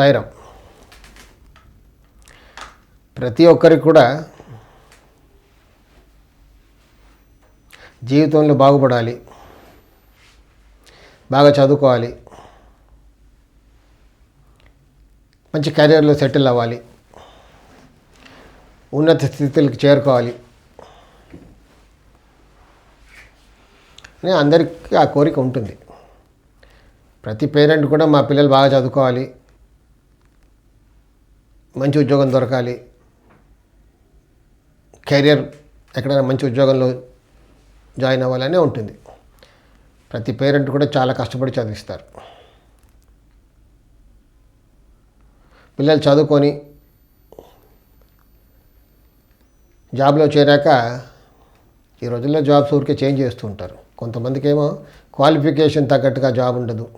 సాయిరాం. ప్రతి ఒక్కరికి కూడా జీవితంలో బాగుపడాలి. బాగా చదువుకోవాలి. మంచి కెరీర్లో సెటిల్ అవ్వాలి. ఉన్నత స్థితులకు చేరుకోవాలి. అని అందరికీ ఆ కోరిక ఉంటుంది. ప్రతి పేరెంట్ కూడా మా పిల్లలు బాగా చదువుకోవాలి. మంచి ఉద్యోగం దొరకాలి. కెరియర్ ఎక్కడైనా మంచి ఉద్యోగంలో జాయిన్ అవ్వాలనే ఉంటుంది. ప్రతి పేరెంట్ కూడా చాలా కష్టపడి చదివిస్తారు. పిల్లలు చదువుకొని జాబ్లో చేరాక ఈ రోజుల్లో జాబ్స్ ఊరికే చేంజ్ చేస్తూ ఉంటారు. కొంతమందికి ఏమో క్వాలిఫికేషన్ తగ్గట్టుగా జాబ్ ఉండదు.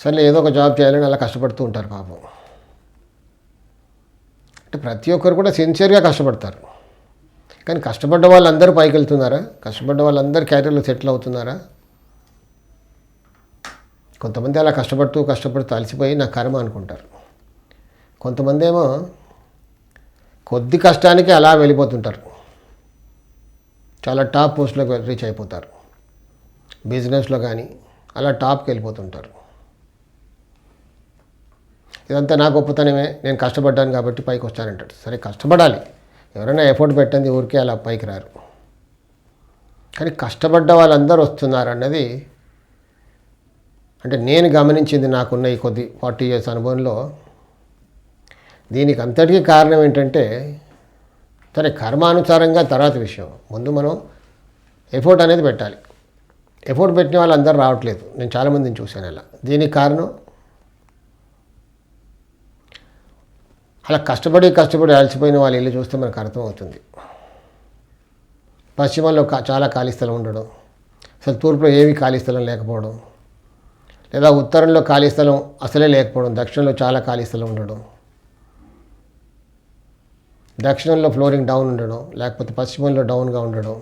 సరే ఏదో ఒక జాబ్ చేయాలని అలా కష్టపడుతూ ఉంటారు పాపం. అంటే ప్రతి ఒక్కరు కూడా సిన్సియర్గా కష్టపడతారు. కానీ కష్టపడ్డ వాళ్ళందరూ పైకి వెళ్తున్నారా కష్టపడ్డ వాళ్ళందరూ క్యారియర్లో సెటిల్ అవుతున్నారా? కొంతమంది అలా కష్టపడుతూ కష్టపడుతూ అలసిపోయి నా కర్మ అనుకుంటారు. కొంతమంది ఏమో కొద్ది కష్టానికి అలా వెళ్ళిపోతుంటారు. చాలా టాప్ పోస్ట్లోకి రీచ్ అయిపోతారు. బిజినెస్లో కానీ అలా టాప్కి వెళ్ళిపోతుంటారు. ఇదంతా నా గొప్పతనమే. నేను కష్టపడ్డాను కాబట్టి పైకి వస్తానంటాడు. సరే కష్టపడాలి. ఎవరైనా ఎఫర్ట్ పెట్టండి ఊరికే అలా పైకి రారు. కానీ కష్టపడ్డ వాళ్ళందరూ వస్తున్నారు అన్నది అంటే నేను గమనించింది నాకున్న ఈ కొద్ది ఫార్టీ ఇయర్స్ అనుభవంలో. దీనికి అంతటికీ కారణం ఏంటంటే సరే కర్మానుసారంగా తర్వాత విషయం. ముందు మనం ఎఫోర్ట్ అనేది పెట్టాలి. ఎఫోర్ట్ పెట్టిన వాళ్ళు అందరూ రావట్లేదు. నేను చాలామందిని చూశాను అలా. దీనికి కారణం అలా కష్టపడి కష్టపడి అలసిపోయిన వాళ్ళ ఇల్లు చూస్తే మనకు అర్థమవుతుంది. పశ్చిమంలో కా- చాలా ఖాళీ స్థలం ఉండడం అసలు తూర్పులో ఏమీ ఖాళీ స్థలం లేకపోవడం లేదా ఉత్తరంలో ఖాళీ స్థలం అసలే లేకపోవడం దక్షిణంలో చాలా ఖాళీ స్థలం ఉండడం దక్షిణంలో ఫ్లోరింగ్ డౌన్ ఉండడం లేకపోతే పశ్చిమంలో డౌన్గా ఉండడం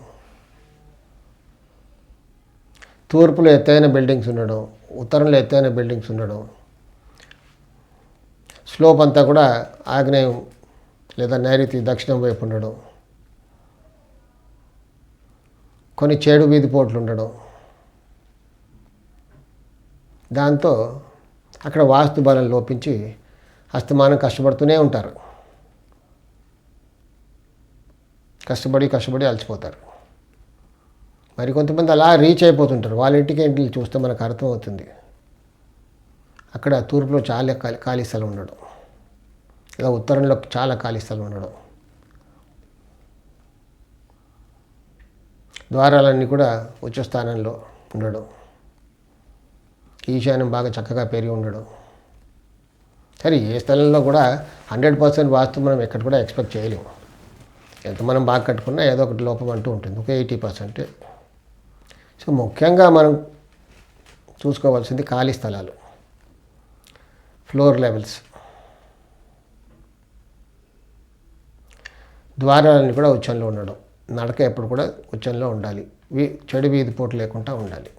తూర్పులో ఎత్తైన బిల్డింగ్స్ ఉండడం ఉత్తరంలో ఎత్తైన బిల్డింగ్స్ ఉండడం స్లోప్ అంతా కూడా ఆగ్నేయం లేదా నైరుతి దక్షిణం వైపు ఉండడం. కొన్ని చేడు వీధి పోట్లు ఉండడం. దాంతో అక్కడ వాస్తు బలం లోపించి అస్తమానం కష్టపడుతూనే ఉంటారు. కష్టపడి కష్టపడి అలసిపోతారు. మరి కొంతమంది అలా రీచ్ అయిపోతుంటారు. వాళ్ళ ఇంటికి ఇంటికి చూస్తే మనకు అర్థమవుతుంది. అక్కడ తూర్పులో చాలా ఖాళీ స్థలం ఉండడం. ఇలా ఉత్తరంలో చాలా ఖాళీ స్థలం ఉండడం. ద్వారాలన్నీ కూడా ఉచ్చ స్థానంలో ఉండడం. ఈశాన్యం బాగా చక్కగా పెరిగి ఉండడం. సరే ఏ స్థలంలో కూడా హండ్రెడ్ పర్సెంట్ వాస్తు మనం ఎక్కడ కూడా ఎక్స్పెక్ట్ చేయలేము ఎంత మనం బాగా కట్టుకున్నా ఏదో ఒకటి లోపం అంటూ ఉంటుంది. ఒక ఎయిటీ పర్సెంట్. సో ముఖ్యంగా మనం చూసుకోవాల్సింది ఖాళీ స్థలాలు. Floor levels. ద్వారాలన్నీ కూడా ఉచ్చంలో ఉండడం. నడక ఎప్పుడు కూడా ఉచ్చంలో ఉండాలి. వీ చెడు వీధి పోటు లేకుండా ఉండాలి.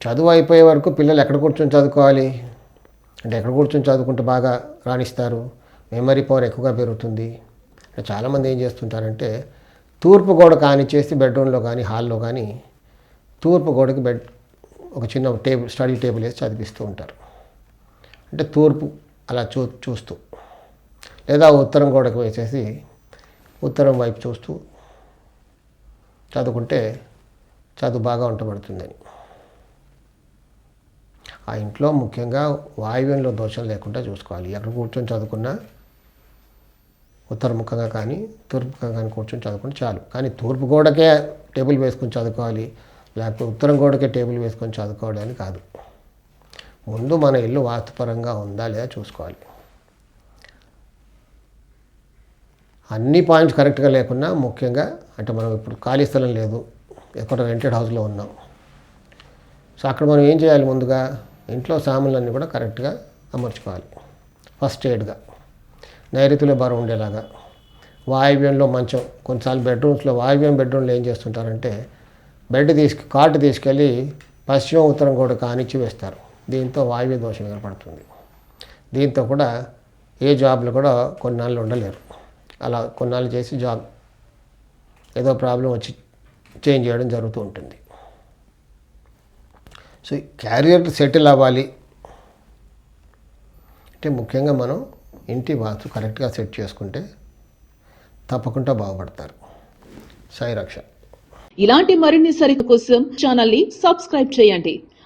చదువు అయిపోయే వరకు పిల్లలు ఎక్కడ కూర్చొని చదువుకోవాలి? అంటే ఎక్కడ కూర్చొని చదువుకుంటే బాగా రాణిస్తారు? మెమరీ పవర్ ఎక్కువగా పెరుగుతుంది. చాలామంది ఏం చేస్తుంటారంటే తూర్పు గోడ కానిచ్చేసి బెడ్రూమ్లో కానీ హాల్లో కానీ తూర్పు గోడకి బెడ్ ఒక చిన్న టేబుల్ స్టడీ టేబుల్ వేసి చదివిస్తూ ఉంటారు. అంటే తూర్పు అలా చూ చూస్తూ. లేదా ఉత్తరం గోడకు వేసేసి ఉత్తరం వైపు చూస్తూ చదువుకుంటే చదువు బాగా ఉంటబడుతుందని ఆ ఇంట్లో ముఖ్యంగా వాయువ్యంలో దోషం లేకుండా చూసుకోవాలి. ఎక్కడ కూర్చొని చదువుకున్నా ఉత్తరముఖంగా కానీ తూర్పుఖంగా కానీ కూర్చొని చదువుకుంటే చాలు. కానీ తూర్పు గోడకే టేబుల్ వేసుకొని చదువుకోవాలి లేకపోతే ఉత్తరం గోడకే టేబుల్ వేసుకొని చదువుకోవడానికి కాదు. ముందు మన ఇల్లు వాస్తుపరంగా ఉందా లేదా చూసుకోవాలి. అన్ని పాయింట్స్ కరెక్ట్గా లేకున్నా ముఖ్యంగా అంటే మనం ఇప్పుడు ఖాళీ స్థలం లేదు ఎక్కడ రెంటెడ్ హౌస్లో ఉన్నాం. సో అక్కడ మనం ఏం చేయాలి ముందుగా? ఇంట్లో సామాన్లన్నీ కూడా కరెక్ట్గా అమర్చుకోవాలి. ఫస్ట్ ఎయిడ్గా. నైరుతిలో బరువు ఉండేలాగా. వాయువ్యంలో మంచం. కొన్నిసార్లు బెడ్రూమ్స్లో వాయువ్యం బెడ్రూమ్లో ఏం చేస్తుంటారంటే బెడ్ తీసుకు కాటు తీసుకెళ్ళి పశ్చిమ ఉత్తరం కూడా కానిచ్చి వేస్తారు. దీంతో వాయువ్య దోషం ఏర్పడుతుంది. దీంతో కూడా ఏ జాబ్లు కూడా కొన్నాళ్ళు ఉండలేరు. అలా కొన్నాళ్ళు చేసి జాబ్ ఏదో ప్రాబ్లం వచ్చి చేంజ్ చేయడం జరుగుతూ ఉంటుంది. సో క్యారియర్ సెటిల్ అవ్వాలి. అంటే ముఖ్యంగా మనం ఇంటి వాస్తు కరెక్ట్గా సెట్ చేసుకుంటే తప్పకుండా బాగుపడతారు. సాయి రక్ష. ఇలాంటి మరిన్ని సరిత కోసం ఛానల్ని సబ్స్క్రైబ్ చేయండి.